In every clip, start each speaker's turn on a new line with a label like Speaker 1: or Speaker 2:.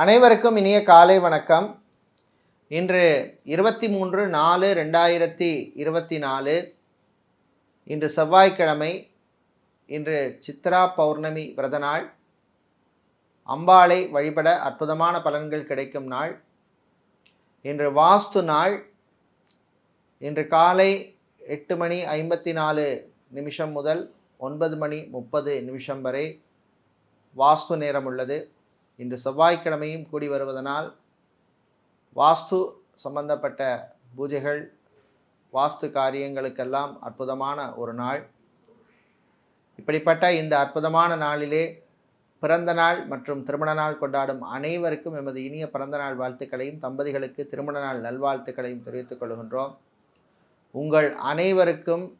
Speaker 1: அனைவருக்கும் இனிய காலை வணக்கம். இன்று இருபத்தி மூன்று நாலு ரெண்டாயிரத்தி இருபத்தி நாலு. இன்று செவ்வாய்க்கிழமை இன்று சித்ரா பௌர்ணமி விரத நாள் அம்பாளை வழிபட அற்புதமான பலன்கள் கிடைக்கும் நாள். இன்று வாஸ்து நாள். இன்று காலை எட்டு மணி ஐம்பத்தி நாலு நிமிஷம் முதல் ஒன்பது மணி முப்பது நிமிஷம் வரை வாஸ்து நேரம் உள்ளது. இன்று செவ்வாய்க்கிழமையும் கூடி வருவதனால் வாஸ்து சம்பந்தப்பட்ட பூஜைகள் வாஸ்து காரியங்களுக்கெல்லாம் அற்புதமான ஒரு நாள். இப்படிப்பட்ட இந்த அற்புதமான நாளிலே பிறந்த நாள் மற்றும் திருமண நாள் கொண்டாடும் அனைவருக்கும் எமது இனிய பிறந்த நாள் வாழ்த்துக்களையும் தம்பதிகளுக்கு திருமண நாள் நல்வாழ்த்துக்களையும் தெரிவித்துக் கொள்கின்றோம். உங்கள் அனைவருக்கும்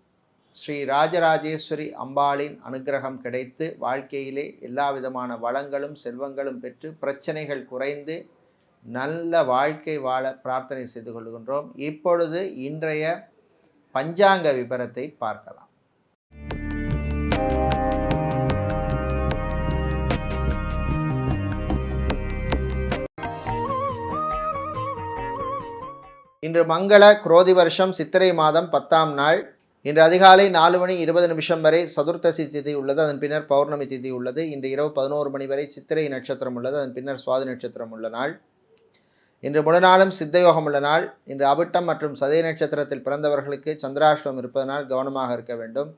Speaker 1: ஸ்ரீ ராஜராஜேஸ்வரி அம்பாளின் அனுக்கிரகம் கிடைத்து வாழ்க்கையிலே எல்லா விதமான வளங்களும் செல்வங்களும் பெற்று பிரச்சனைகள் குறைந்து நல்ல வாழ்க்கை வாழ பிரார்த்தனை செய்து கொள்கின்றோம். இப்பொழுது இன்றைய பஞ்சாங்க விபரத்தை பார்க்கலாம். இன்று மங்கள குரோதி வருஷம் சித்திரை மாதம் பத்தாம் நாள். இன்று அதிகாலை நாலு மணி இருபது நிமிஷம் வரை சதுர்த்தசி திதி உள்ளது. அதன் பின்னர் பௌர்ணமி திதி உள்ளது. இன்று இரவு பதினோரு மணி வரை சித்திரை நட்சத்திரம் உள்ளது. அதன் பின்னர் சுவாதி நட்சத்திரம் உள்ள நாள். இன்று முழுநாளும் சித்தயோகம் உள்ள நாள். இன்று அவிட்டம் மற்றும் சதய நட்சத்திரத்தில் பிறந்தவர்களுக்கு சந்திராஷ்டம் இருப்பதனால் கவனமாக இருக்க வேண்டும்.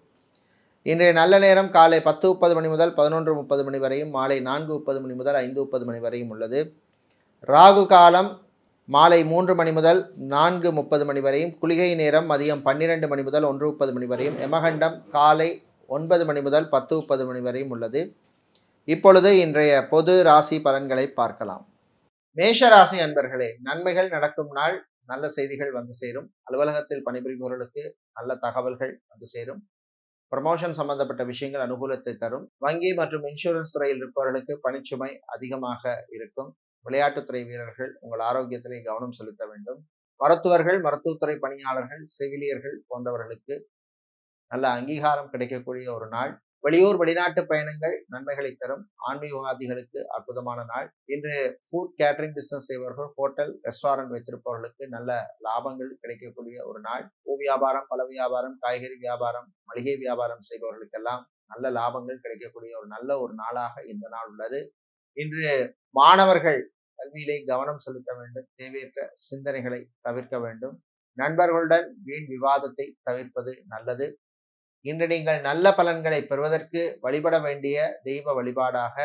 Speaker 1: இன்றைய நல்ல நேரம் காலை பத்து முப்பது மணி முதல் பதினொன்று முப்பது மணி வரையும் மாலை நான்கு முப்பது மணி முதல் ஐந்து முப்பது மணி வரையும் உள்ளது. ராகு காலம் மாலை மூன்று மணி முதல் நான்கு முப்பது மணி வரையும் குளிகை நேரம் மதியம் பன்னிரெண்டு மணி முதல் ஒன்று முப்பது மணி வரையும் எமகண்டம் காலை ஒன்பது மணி முதல் பத்து முப்பது மணி வரையும் உள்ளது. இப்பொழுது இன்றைய பொது ராசி பலன்களை பார்க்கலாம். மேஷ ராசி அன்பர்களே நன்மைகள் நடக்கும் நாள் நல்ல செய்திகள் வந்து சேரும். அலுவலகத்தில் பணிபுரிபவர்களுக்கு நல்ல தகவல்கள் வந்து சேரும். ப்ரமோஷன் சம்பந்தப்பட்ட விஷயங்கள் அனுகூலத்தை தரும். வங்கி மற்றும் இன்சூரன்ஸ் துறையில் இருப்பவர்களுக்கு பணிச்சுமை அதிகமாக இருக்கும். விளையாட்டுத்துறை வீரர்கள் உங்கள் ஆரோக்கியத்திலே கவனம் செலுத்த வேண்டும். மருத்துவர்கள் மருத்துவத்துறை பணியாளர்கள் செவிலியர்கள் போன்றவர்களுக்கு நல்ல அங்கீகாரம் கிடைக்கக்கூடிய ஒரு நாள். வெளியூர் வெளிநாட்டு பயணங்கள் நன்மைகளை தரும். ஆன்மீகவாதிகளுக்கு அற்புதமான நாள். இன்று ஃபுட் கேட்டரிங் பிசினஸ் செய்பவர்கள் ஹோட்டல் ரெஸ்டாரண்ட் வைத்திருப்பவர்களுக்கு நல்ல லாபங்கள் கிடைக்கக்கூடிய ஒரு நாள். பூ வியாபாரம் பல வியாபாரம் காய்கறி வியாபாரம் மளிகை வியாபாரம் செய்பவர்களுக்கெல்லாம் நல்ல லாபங்கள் கிடைக்கக்கூடிய ஒரு நல்ல ஒரு நாளாக இந்த நாள் உள்ளது. இன்று மாணவர்கள் கல்வியிலே கவனம் செலுத்த வேண்டும் தேவையற்ற சிந்தனைகளை தவிர்க்க வேண்டும். நண்பர்களுடன் வீண் விவாதத்தை தவிர்ப்பது நல்லது. இன்று நீங்கள் நல்ல பலன்களை பெறுவதற்கு வழிபட வேண்டிய தெய்வ வழிபாடாக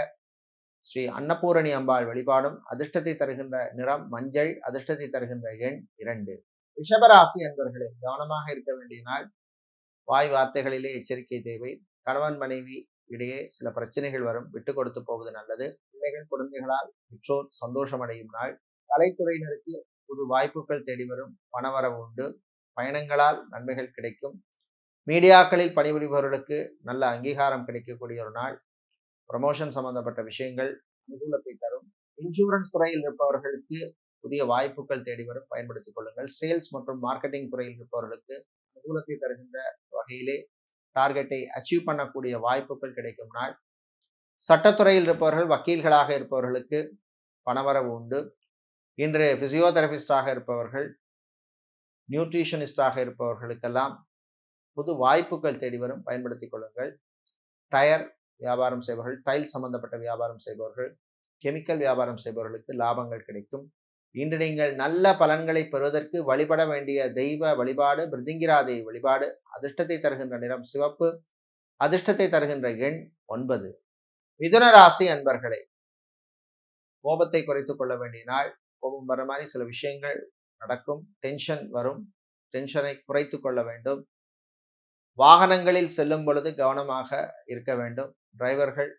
Speaker 1: ஸ்ரீ அன்னபூரணி அம்பாள் வழிபாடும் அதிர்ஷ்டத்தை தருகின்ற நிறம் மஞ்சள் அதிர்ஷ்டத்தை தருகின்ற எண் இரண்டு. ரிஷபராசி என்பர்களே கவனமாக இருக்க வேண்டிய நாள். வாய் வார்த்தைகளிலே எச்சரிக்கை தேவை. கணவன் மனைவி இடையே சில பிரச்சனைகள் வரும். விட்டு கொடுத்து போவது நல்லது. குழந்தைகள் குழந்தைகளால் பெற்றோர் சந்தோஷம் அடையும் நாள். கலைத்துறையினருக்கு புது வாய்ப்புகள் தேடி வரும் பணவரவு உண்டு. பயணங்களால் நன்மைகள் கிடைக்கும். மீடியாக்களில் பணிபுரிபவர்களுக்கு நல்ல அங்கீகாரம் கிடைக்கக்கூடிய ஒரு நாள். ப்ரமோஷன் சம்பந்தப்பட்ட விஷயங்கள் அனுகூலத்தை தரும். இன்சூரன்ஸ் துறையில் இருப்பவர்களுக்கு புதிய வாய்ப்புகள் தேடி வரும் பயன்படுத்திக் கொள்ளுங்கள். சேல்ஸ் மற்றும் மார்க்கெட்டிங் துறையில் இருப்பவர்களுக்கு அனுகூலத்தை தருகின்ற வகையிலே டார்கெட்டை அச்சீவ் பண்ணக்கூடிய வாய்ப்புகள் கிடைக்கும் நாள். சட்டத்துறையில் இருப்பவர்கள் வக்கீல்களாக இருப்பவர்களுக்கு பணவரவு உண்டு. இன்று பிசியோதெரபிஸ்டாக இருப்பவர்கள் நியூட்ரிஷனிஸ்டாக இருப்பவர்களுக்கெல்லாம் புது வாய்ப்புகள் தேடி வரும். பயன்படுத்திக் கொள்ளுங்கள். டயர் வியாபாரம் செய்பவர்கள் டைல் சம்பந்தப்பட்ட வியாபாரம் செய்பவர்கள் கெமிக்கல் வியாபாரம் செய்பவர்களுக்கு லாபங்கள் கிடைக்கும். இன்று நீங்கள் நல்ல பலன்களை பெறுவதற்கு வழிபட வேண்டிய தெய்வ வழிபாடு பிருதிங்கிராதை வழிபாடு அதிர்ஷ்டத்தை தருகின்ற நிறம் சிவப்பு அதிர்ஷ்டத்தை தருகின்ற எண் ஒன்பது. மிதுன ராசி அன்பர்களே கோபத்தை குறைத்துக் கொள்ள வேண்டிய நாள். கோபம் வர மாதிரி சில விஷயங்கள் நடக்கும். டென்ஷன் வரும். டென்ஷனை குறைத்து கொள்ள வேண்டும். வாகனங்களில் செல்லும் பொழுது கவனமாக இருக்க வேண்டும். டிரைவர்கள்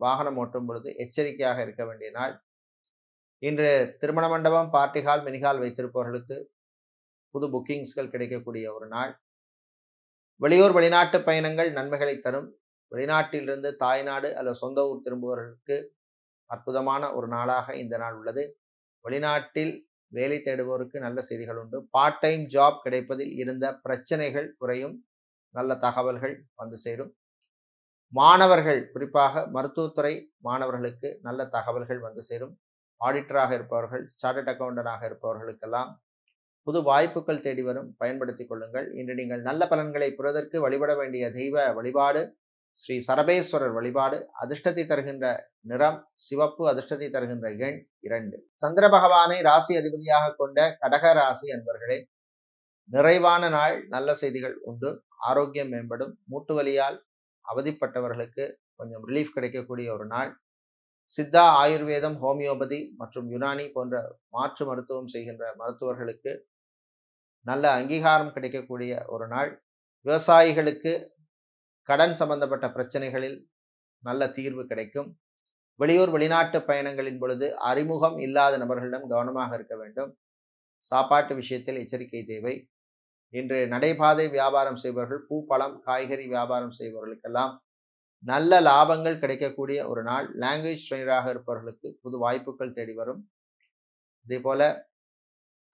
Speaker 1: வாகனம் ஓட்டும் பொழுது எச்சரிக்கையாக இருக்க வேண்டிய நாள். இன்று திருமண மண்டபம் பார்ட்டி ஹால் மினிஹால் வைத்திருப்பவர்களுக்கு புது புக்கிங்ஸ்கள் கிடைக்கக்கூடிய ஒரு நாள். வெளியூர் வெளிநாட்டு பயணங்கள் நன்மைகளை தரும். வெளிநாட்டிலிருந்து தாய்நாடு அல்லது சொந்த ஊர் திரும்புபவர்களுக்கு அற்புதமான ஒரு நாளாக இந்த நாள் உள்ளது. வெளிநாட்டில் வேலை தேடுபவருக்கு நல்ல செய்திகள் உண்டு. பார்ட் டைம் ஜாப் கிடைப்பதில் இருந்த பிரச்சனைகள் குறையும். நல்ல தகவல்கள் வந்து சேரும். மாணவர்கள் குறிப்பாக மருத்துவத்துறை மாணவர்களுக்கு நல்ல தகவல்கள் வந்து சேரும். ஆடிட்டராக இருப்பவர்கள் சார்ட்டட் அக்கௌண்டனாக இருப்பவர்களுக்கெல்லாம் புது வாய்ப்புகள் தேடி வரும். பயன்படுத்திக் கொள்ளுங்கள். இன்று நீங்கள் நல்ல பலன்களை பெறுவதற்கு வழிபட வேண்டிய தெய்வ வழிபாடு ஸ்ரீ சரபேஸ்வரர் வழிபாடு அதிர்ஷ்டத்தை தருகின்ற நிறம் சிவப்பு அதிர்ஷ்டத்தை தருகின்ற எண் இரண்டு. சந்திர பகவானை ராசி அதிபதியாக கொண்ட கடக ராசி அன்பர்களே நிறைவான நாள் நல்ல செய்திகள் உண்டு. ஆரோக்கியம் மேம்படும். மூட்டு வலியால் அவதிப்பட்டவர்களுக்கு கொஞ்சம் ரிலீஃப் கிடைக்கக்கூடிய ஒரு நாள். சித்தா ஆயுர்வேதம் ஹோமியோபதி மற்றும் யுனானி போன்ற மாற்று மருத்துவம் செய்கின்ற மருத்துவர்களுக்கு நல்ல அங்கீகாரம் கிடைக்கக்கூடிய ஒரு நாள். விவசாயிகளுக்கு கடன் சம்பந்தப்பட்ட பிரச்சனைகளில் நல்ல தீர்வு கிடைக்கும். வெளியூர் வெளிநாட்டு பயணங்களின் பொழுது அறிமுகம் இல்லாத நபர்களிடம் கவனமாக இருக்க வேண்டும். சாப்பாட்டு விஷயத்தில் எச்சரிக்கை தேவை. இன்று நடைபாதை வியாபாரம் செய்பவர்கள் பூ பழம் காய்கறி வியாபாரம் செய்பவர்களுக்கெல்லாம் நல்ல லாபங்கள் கிடைக்கக்கூடிய ஒரு நாள். லாங்குவேஜ் ட்ரெயினராக இருப்பவர்களுக்கு புது வாய்ப்புகள் தேடி வரும். இதே போல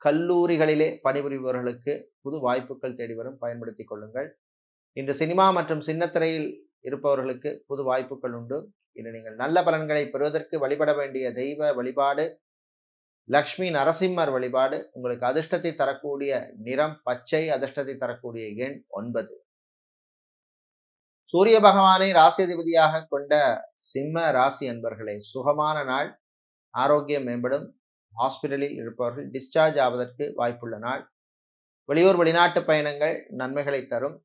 Speaker 1: கல்லூரிகளிலே பணிபுரிபவர்களுக்கு புது வாய்ப்புகள் தேடி வரும். பயன்படுத்திக் கொள்ளுங்கள். இன்று சினிமா மற்றும் சின்னத்திரையில் இருப்பவர்களுக்கு புது வாய்ப்புகள் உண்டு. இன்று நீங்கள் நல்ல பலன்களை பெறுவதற்கு வழிபட வேண்டிய தெய்வ வழிபாடு லக்ஷ்மி நரசிம்மர் வழிபாடு உங்களுக்கு அதிர்ஷ்டத்தை தரக்கூடிய நிறம் பச்சை அதிர்ஷ்டத்தை தரக்கூடிய எண் ஒன்பது. சூரிய பகவானை ராசியதிபதியாக கொண்ட சிம்ம ராசி அன்பர்களே சுகமான நாள் ஆரோக்கியம் மேம்படும் ஹாஸ்பிட்டலில் இருப்பவர்கள் டிஸ்சார்ஜ் ஆவதற்கு வாய்ப்புள்ள நாள். வெளியூர் வெளிநாட்டு பயணங்கள் நன்மைகளை தரும்.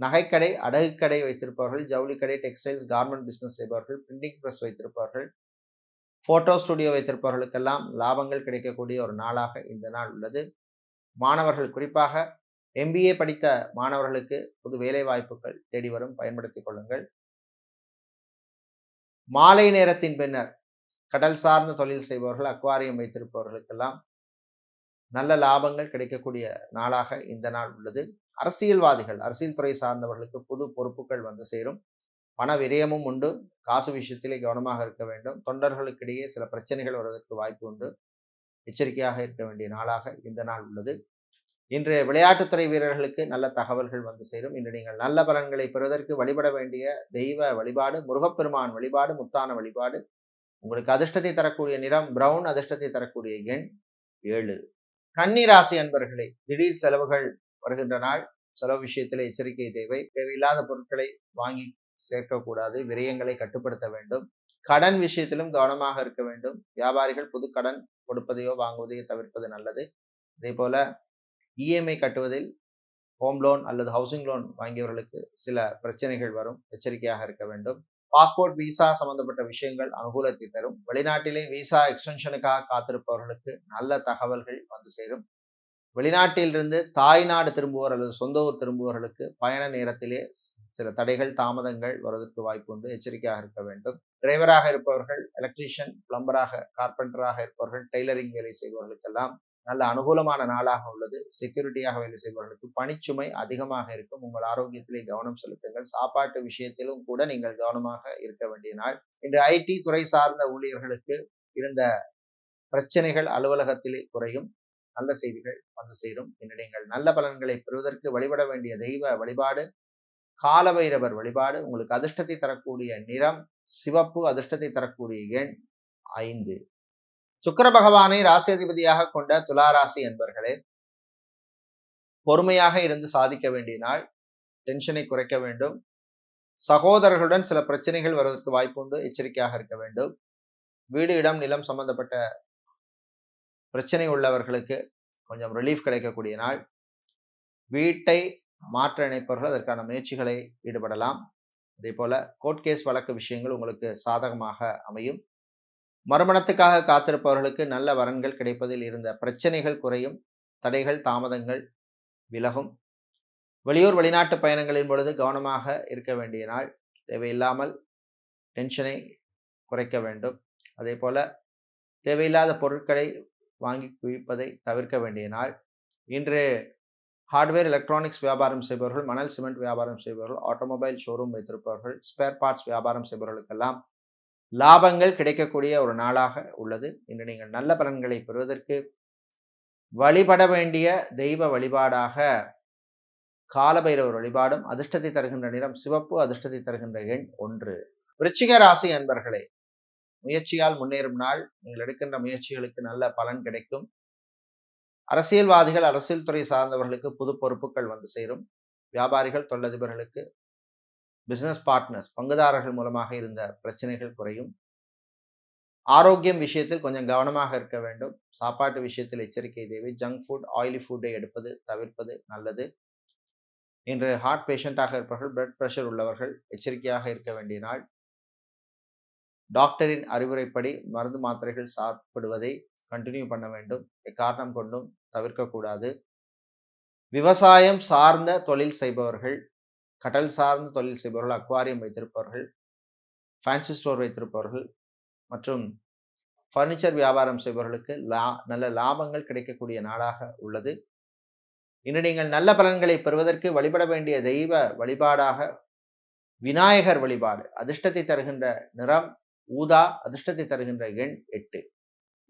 Speaker 1: நகைக்கடை அடகுக்கடை வைத்திருப்பவர்கள் ஜவுளிக்கடை டெக்ஸ்டைல்ஸ் கார்மெண்ட் பிஸ்னஸ் செய்பவர்கள் பிரிண்டிங் ப்ரெஸ் வைத்திருப்பவர்கள் ஃபோட்டோ ஸ்டுடியோ வைத்திருப்பவர்களுக்கெல்லாம் லாபங்கள் கிடைக்கக்கூடிய ஒரு நாளாக இந்த நாள் உள்ளது. மாணவர்கள் குறிப்பாக எம்பிஏ படித்த மாணவர்களுக்கு புது வேலை வாய்ப்புகள் தேடி வரும். பயன்படுத்திக் கொள்ளுங்கள். மாலை நேரத்தின் பின்னர் கடல் சார்ந்த தொழில் செய்பவர்கள் அக்வாரியம் வைத்திருப்பவர்களுக்கெல்லாம் நல்ல லாபங்கள் கிடைக்கக்கூடிய நாளாக இந்த நாள் உள்ளது. அரசியல்வாதிகள் அரசியல் துறை சார்ந்தவர்களுக்கு புது பொறுப்புகள் வந்து சேரும். பண விரயமும் உண்டு. காசு விஷயத்திலே கவனமாக இருக்க வேண்டும். தொண்டர்களுக்கிடையே சில பிரச்சனைகள் வருவதற்கு வாய்ப்பு உண்டு. எச்சரிக்கையாக இருக்க வேண்டிய நாளாக இந்த நாள் உள்ளது. இன்று விளையாட்டுத்துறை வீரர்களுக்கு நல்ல தகவல்கள் வந்து சேரும். இன்று நீங்கள் நல்ல பலன்களை பெறுவதற்கு வழிபட வேண்டிய தெய்வ வழிபாடு முருகப்பெருமான் வழிபாடு முத்தான வழிபாடு உங்களுக்கு அதிர்ஷ்டத்தை தரக்கூடிய நிறம் பிரவுன் அதிர்ஷ்டத்தை தரக்கூடிய எண் ஏழு. கன்னிராசி அன்பர்களே திடீர் செலவுகள் வருகின்ற நாள் செலவு விஷயத்தில் எச்சரிக்கை தேவை. தேவையில்லாத பொருட்களை வாங்கி சேர்க்கக்கூடாது. விரயங்களை கட்டுப்படுத்த வேண்டும். கடன் விஷயத்திலும் கவனமாக இருக்க வேண்டும். வியாபாரிகள் புது கடன் கொடுப்பதையோ வாங்குவதையோ தவிர்ப்பது நல்லது. அதே போல இஎம்ஐ கட்டுவதில் ஹோம் லோன் அல்லது ஹவுசிங் லோன் வாங்கியவர்களுக்கு சில பிரச்சனைகள் வரும். எச்சரிக்கையாக இருக்க வேண்டும். பாஸ்போர்ட் விசா சம்பந்தப்பட்ட விஷயங்கள் அனுகூலத்தை தரும். வெளிநாட்டிலே விசா எக்ஸ்டென்ஷனுக்காக காத்திருப்பவர்களுக்கு நல்ல தகவல்கள் வந்து சேரும். வெளிநாட்டிலிருந்து தாய்நாடு திரும்புவோர் அல்லது சொந்த ஊர் திரும்புவோர்களுக்கு பயண நேரத்திலே சில தடைகள் தாமதங்கள் வருவதற்கு வாய்ப்பு உண்டு. எச்சரிக்கையாக இருக்க வேண்டும். டிரைவராக இருப்பவர்கள் எலக்ட்ரீஷியன் பிளம்பராக கார்பெண்டராக இருப்பவர்கள் டெய்லரிங் வேலை செய்பவர்களுக்கெல்லாம் நல்ல அனுகூலமான நாளாக உள்ளது. செக்யூரிட்டியாக வேலை செய்பவர்களுக்கு பணிச்சுமை அதிகமாக இருக்கும். உங்கள் ஆரோக்கியத்திலே கவனம் செலுத்துங்கள். சாப்பாட்டு விஷயத்திலும் கூட நீங்கள் கவனமாக இருக்க வேண்டிய நாள். இன்று ஐடி துறை சார்ந்த ஊழியர்களுக்கு இருந்த பிரச்சனைகள் அலுவலகத்திலே குறையும். நல்ல செய்திகள் வந்து சேரும். என்னிடங்கள் நீங்கள் நல்ல பலன்களை பெறுவதற்கு வழிபட வேண்டிய தெய்வ வழிபாடு காலபைரவர் வழிபாடு உங்களுக்கு அதிர்ஷ்டத்தை தரக்கூடிய நிறம் சிவப்பு அதிர்ஷ்டத்தை தரக்கூடிய எண் ஐந்து. சுக்கர பகவானை ராசியதிபதியாக கொண்ட துளாராசி என்பர்களே பொறுமையாக இருந்து சாதிக்க வேண்டிய நாள். டென்ஷனை குறைக்க வேண்டும். சகோதரர்களுடன் சில பிரச்சனைகள் வருவதற்கு வாய்ப்பு உண்டு எச்சரிக்கையாக இருக்க வேண்டும். வீடு இடம் நிலம் சம்பந்தப்பட்ட பிரச்சனை உள்ளவர்களுக்கு கொஞ்சம் ரிலீஃப் கிடைக்கக்கூடிய நாள். வீட்டை மாற்ற நினைப்பவர்கள் அதற்கான முயற்சிகளை ஈடுபடலாம். அதே போல கோர்ட் கேஸ் வழக்கு விஷயங்கள் உங்களுக்கு சாதகமாக அமையும். மறுமணத்துக்காக காத்திருப்பவர்களுக்கு நல்ல வரன்கள் கிடைப்பதில் இருந்த பிரச்சனைகள் குறையும். தடைகள் தாமதங்கள் விலகும். வெளியூர் வெளிநாட்டு பயணங்களின் பொழுது கவனமாக இருக்க வேண்டிய நாள். தேவையில்லாமல் டென்ஷனை குறைக்க வேண்டும். அதே போல தேவையில்லாத பொருட்களை வாங்கி குவிப்பதை தவிர்க்க வேண்டிய நாள். இன்று ஹார்ட்வேர் எலக்ட்ரானிக்ஸ் வியாபாரம் செய்பவர்கள் மணல் சிமெண்ட் வியாபாரம் செய்பவர்கள் ஆட்டோமொபைல் ஷோரூம் வைத்திருப்பவர்கள் ஸ்பேர் பார்ட்ஸ் வியாபாரம் செய்பவர்களுக்கெல்லாம் லாபங்கள் கிடைக்கக்கூடிய ஒரு நாளாக உள்ளது. இன்று நீங்கள் நல்ல பலன்களை பெறுவதற்கு வழிபட வேண்டிய தெய்வ வழிபாடாக காலபைரவர் வழிபாடும் அதிர்ஷ்டத்தை தருகின்ற நிறம் சிவப்பு அதிர்ஷ்டத்தை தருகின்ற எண் ஒன்று. விருச்சிக ராசி அன்பர்களே முயற்சியால் முன்னேறும் நாள் நீங்கள் எடுக்கின்ற முயற்சிகளுக்கு நல்ல பலன் கிடைக்கும். அரசியல்வாதிகள் அரசியல் துறை சார்ந்தவர்களுக்கு புது பொறுப்புகள் வந்து சேரும். வியாபாரிகள் தொழிலதிபர்களுக்கு பிசினஸ் பார்ட்னர்ஸ் பங்குதாரர்கள் மூலமாக இருந்த பிரச்சனைகள் குறையும். ஆரோக்கியம் விஷயத்தில் கொஞ்சம் கவனமாக இருக்க வேண்டும். சாப்பாட்டு விஷயத்தில் எச்சரிக்கை தேவை. ஜங்க் ஃபுட் ஆயிலி ஃபுட்டை எடுப்பது தவிர்ப்பது நல்லது. இன்று ஹார்ட் பேஷண்ட்டாக இருப்பவர்கள் பிளட் ப்ரெஷர் உள்ளவர்கள் எச்சரிக்கையாக இருக்க வேண்டிய நாள். டாக்டரின் அறிவுரைப்படி மருந்து மாத்திரைகள் சாப்பிடுவதை கண்டினியூ பண்ண வேண்டும். எக்காரணம் கொண்டும் தவிர்க்கக்கூடாது. விவசாயம் சார்ந்த தொழில் செய்பவர்கள் கடல் சார்ந்த தொழில் செய்பவர்கள் அக்வாரியம் வைத்திருப்பவர்கள் ஃபேன்சி ஸ்டோர் வைத்திருப்பவர்கள் மற்றும் ஃபர்னிச்சர் வியாபாரம் செய்பவர்களுக்கு லா நல்ல லாபங்கள் கிடைக்கக்கூடிய நாளாக உள்ளது. இன்று நீங்கள் நல்ல பலன்களை பெறுவதற்கு வழிபட வேண்டிய தெய்வ வழிபாடாக விநாயகர் வழிபாடு அதிர்ஷ்டத்தை தருகின்ற நிறம் ஊதா அதிர்ஷ்டத்தை தருகின்ற எண் எட்டு.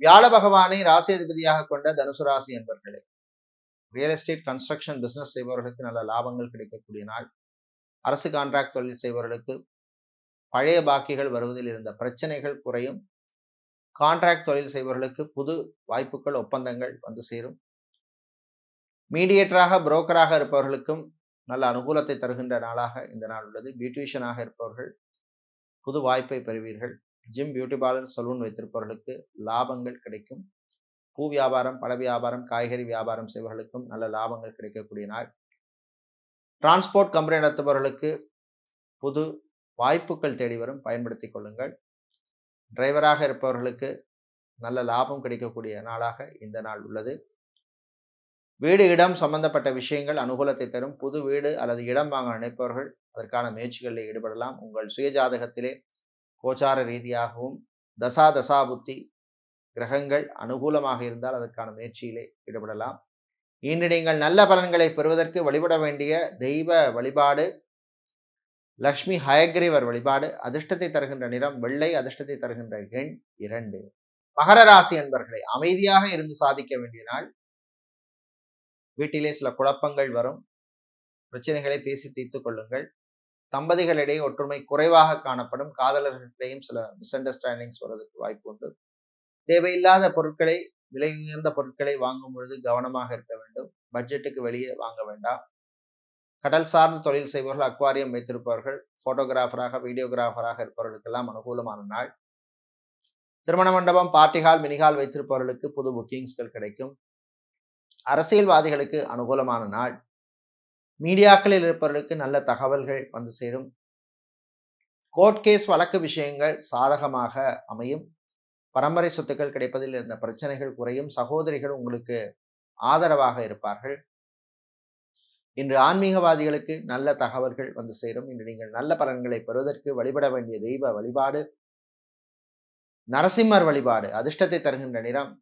Speaker 1: வியாழ பகவானை ராசி அதிபதியாக கொண்ட தனுசு ராசி என்பர்களே ரியல் எஸ்டேட் கன்ஸ்ட்ரக்ஷன் பிசினஸ் செய்பவர்களுக்கு நல்ல லாபங்கள் கிடைக்கக்கூடிய நாள். அரசு கான்ட்ராக்ட் தொழில் செய்பவர்களுக்கு பழைய பாக்கிகள் வருவதில் இருந்த பிரச்சனைகள் குறையும். கான்ட்ராக்ட் தொழில் செய்பவர்களுக்கு புது வாய்ப்புகள் ஒப்பந்தங்கள் வந்து சேரும். மீடியேட்டராக புரோக்கராக இருப்பவர்களுக்கும் நல்ல அனுகூலத்தை தருகின்ற நாளாக இந்த நாள் உள்ளது. பியூட்டிஷியனாக இருப்பவர்கள் புது வாய்ப்பை பெறுவீர்கள். ஜிம் பியூட்டி பார்லர் சலூன் வைத்திருப்பவர்களுக்கு லாபங்கள் கிடைக்கும். பூ வியாபாரம் பழ வியாபாரம் காய்கறி வியாபாரம் செய்பவர்களுக்கும் நல்ல லாபங்கள் கிடைக்கக்கூடிய நாள். டிரான்ஸ்போர்ட் கம்பெனி நடத்துபவர்களுக்கு புது வாய்ப்புகள் தேடி வரும். பயன்படுத்தி கொள்ளுங்கள். டிரைவராக இருப்பவர்களுக்கு நல்ல லாபம் கிடைக்கக்கூடிய நாளாக இந்த நாள் உள்ளது. வீடு இடம் சம்பந்தப்பட்ட விஷயங்கள் அனுகூலத்தை தரும். புது வீடு அல்லது இடம் வாங்க நினைப்பவர்கள் அதற்கான முயற்சிகளில் ஈடுபடலாம். உங்கள் சுயஜாதகத்திலே கோச்சார ரீதியாகவும் தசா தசா புத்தி கிரகங்கள் அனுகூலமாக இருந்தால் அதற்கான முயற்சியிலே ஈடுபடலாம். இன்று நீங்கள் நல்ல பலன்களை பெறுவதற்கு வழிபட வேண்டிய தெய்வ வழிபாடு லக்ஷ்மி ஹயக்ரீவர் வழிபாடு அதிர்ஷ்டத்தை தருகின்ற நிறம் வெள்ளை அதிர்ஷ்டத்தை தருகின்ற எண் இரண்டு. மகர ராசி என்பர்களை அமைதியாக இருந்து சாதிக்க வேண்டிய நாள். வீட்டிலே சில குழப்பங்கள் வரும். பிரச்சனைகளை பேசி தீர்த்து கொள்ளுங்கள். தம்பதிகளிடையே ஒற்றுமை குறைவாக காணப்படும். காதலர்களிடையும் சில மிஸ் அண்டர்ஸ்டாண்டிங்ஸ் வருவதற்கு வாய்ப்பு உண்டு. தேவையில்லாத பொருட்களை விலை உயர்ந்த பொருட்களை வாங்கும் பொழுது கவனமாக இருக்க வேண்டும். பட்ஜெட்டுக்கு வெளியே வாங்க வேண்டாம். கடல் சார்ந்த தொழில் செய்பவர்கள் அக்வாரியம் வைத்திருப்பவர்கள் போட்டோகிராஃபராக வீடியோகிராஃபராக இருப்பவர்களுக்கெல்லாம் அனுகூலமான நாள். திருமண மண்டபம் பார்ட்டி ஹால் மினிஹால் வைத்திருப்பவர்களுக்கு புது புக்கிங்ஸ்கள் கிடைக்கும். அரசியல்வாதிகளுக்கு அனுகூலமான நாள். மீடியாக்களில் இருப்பவர்களுக்கு நல்ல தகவல்கள் வந்து சேரும். கோர்ட் கேஸ் வழக்கு விஷயங்கள் சாதகமாக அமையும். பரம்பரை சொத்துக்கள் கிடைப்பதில் இருந்த பிரச்சனைகள் குறையும். சகோதரிகள் உங்களுக்கு ஆதரவாக இருப்பார்கள். இன்று ஆன்மீகவாதிகளுக்கு நல்ல தகவல்கள் வந்து சேரும். இன்று நீங்கள் நல்ல பலன்களை பெறுவதற்கு வழிபட வேண்டிய தெய்வ வழிபாடு நரசிம்மர் வழிபாடு அதிர்ஷ்டத்தை தருகின்ற நிறம்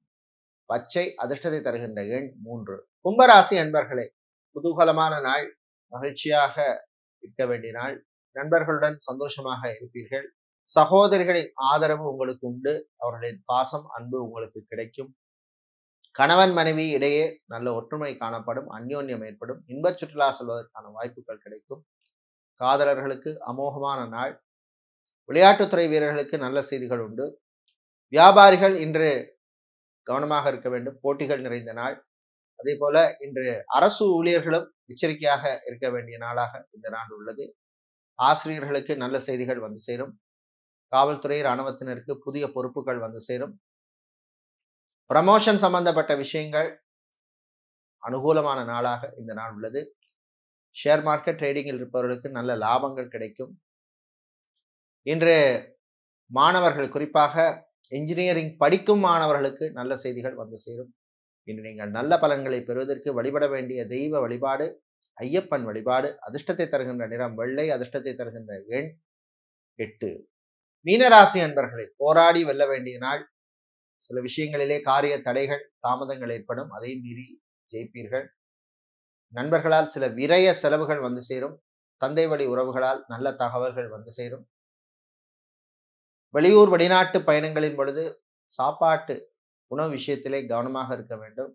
Speaker 1: பச்சை அதிர்ஷ்டத்தை தருகின்ற எண் மூன்று. கும்பராசி அன்பர்களே குதூகலமான நாள் மகிழ்ச்சியாக இருக்க வேண்டிய நாள். நண்பர்களுடன் சந்தோஷமாக இருப்பீர்கள். சகோதரிகளின் ஆதரவு உங்களுக்கு உண்டு. அவர்களின் பாசம் அன்பு உங்களுக்கு கிடைக்கும். கணவன் மனைவி இடையே நல்ல ஒற்றுமை காணப்படும். அந்யோன்யம் ஏற்படும். இன்பச் சுற்றுலா செல்வதற்கான வாய்ப்புகள் கிடைக்கும். காதலர்களுக்கு அமோகமான நாள். விளையாட்டுத்துறை வீரர்களுக்கு நல்ல செய்திகள் உண்டு. வியாபாரிகள் இன்று கவனமாக இருக்க வேண்டும். போட்டிகள் நிறைந்த நாள். அதே போல இன்று அரசு ஊழியர்களும் எச்சரிக்கையாக இருக்க வேண்டிய நாளாக இந்த நாள் உள்ளது. ஆசிரியர்களுக்கு நல்ல செய்திகள் வந்து சேரும். காவல்துறை இராணுவத்தினருக்கு புதிய பொறுப்புகள் வந்து சேரும். ப்ரமோஷன் சம்பந்தப்பட்ட விஷயங்கள் அனுகூலமான நாளாக இந்த நாள் உள்ளது. ஷேர் மார்க்கெட் ட்ரேடிங்கில் இருப்பவர்களுக்கு நல்ல லாபங்கள் கிடைக்கும். இன்று மாணவர்கள் குறிப்பாக என்ஜினியரிங் படிக்கும் மாணவர்களுக்கு நல்ல செய்திகள் வந்து சேரும். இன்று நீங்கள் நல்ல பலன்களை பெறுவதற்கு வழிபட வேண்டிய தெய்வ வழிபாடு ஐயப்பன் வழிபாடு அதிர்ஷ்டத்தை தருகின்ற நிறம் வெள்ளை அதிர்ஷ்டத்தை தருகின்ற எண் எட்டு. மீனராசி அன்பர்களை போராடி வெல்ல வேண்டிய நாள். சில விஷயங்களிலே காரிய தடைகள் தாமதங்கள் ஏற்படும். அதை மீறி ஜெயிப்பீர்கள். நண்பர்களால் சில விரய செலவுகள் வந்து சேரும். தந்தை வழி உறவுகளால் நல்ல தகவல்கள் வந்து சேரும். வெளியூர் வெளிநாட்டு பயணங்களின் பொழுது சாப்பாட்டு உணவு விஷயத்திலே கவனமாக இருக்க வேண்டும்.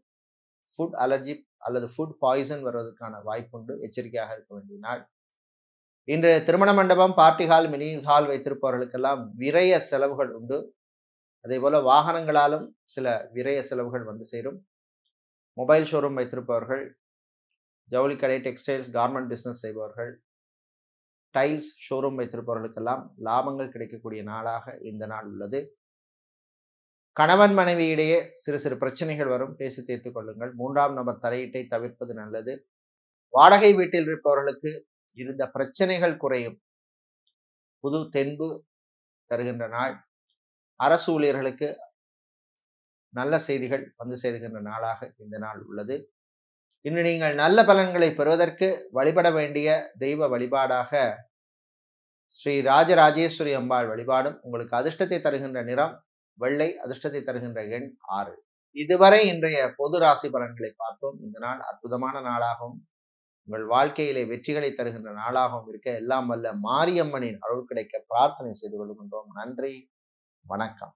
Speaker 1: ஃபுட் அலர்ஜி அல்லது ஃபுட் பாய்சன் வருவதற்கான வாய்ப்புண்டு எச்சரிக்கையாக இருக்க வேண்டிய நாள். இன்று திருமண மண்டபம் பார்ட்டி ஹால் மினி ஹால் வைத்திருப்பவர்களுக்கெல்லாம் விரய செலவுகள் உண்டு. அதே போல வாகனங்களாலும் சில விரய செலவுகள் வந்து சேரும். மொபைல் ஷோரூம் வைத்திருப்பவர்கள் ஜவுளி கடை டெக்ஸ்டைல்ஸ் கார்மெண்ட் பிஸ்னஸ் செய்பவர்கள் டைல்ஸ் ஷோரூம் வைத்திருப்பவர்களுக்கெல்லாம் லாபங்கள் கிடைக்கக்கூடிய நாளாக இந்த நாள் உள்ளது. கணவன் மனைவியிடையே சிறு சிறு பிரச்சனைகள் வரும். பேசி தீர்த்து கொள்ளுங்கள். மூன்றாம் நபர் தலையீட்டை தவிர்ப்பது நல்லது. வாடகை வீட்டில் இருப்பவர்களுக்கு இருந்த பிரச்சனைகள் குறையும். புது தென்பு தருகின்ற நாள். அரசு ஊழியர்களுக்கு நல்ல செய்திகள் வந்து சேருகின்ற நாளாக இந்த நாள் உள்ளது. இன்று நீங்கள் நல்ல பலன்களை பெறுவதற்கு வழிபட வேண்டிய தெய்வ வழிபாடாக ஸ்ரீ ராஜராஜேஸ்வரி அம்பாள் வழிபாடும் உங்களுக்கு அதிர்ஷ்டத்தை தருகின்ற நிறம். வெள்ளை அதிர்ஷ்டத்தை தருகின்ற எண் ஆறு. இதுவரை இன்றைய பொது ராசி பலன்களை பார்த்தோம். இந்த நாள் அற்புதமான நாளாகவும் உங்கள் வாழ்க்கையிலே வெற்றிகளை தருகின்ற நாளாகவும் இருக்க எல்லாம் வல்ல மாரியம்மனின் அருள் கிடைக்க பிரார்த்தனை செய்து கொள்கின்றோம். நன்றி. வணக்கம்.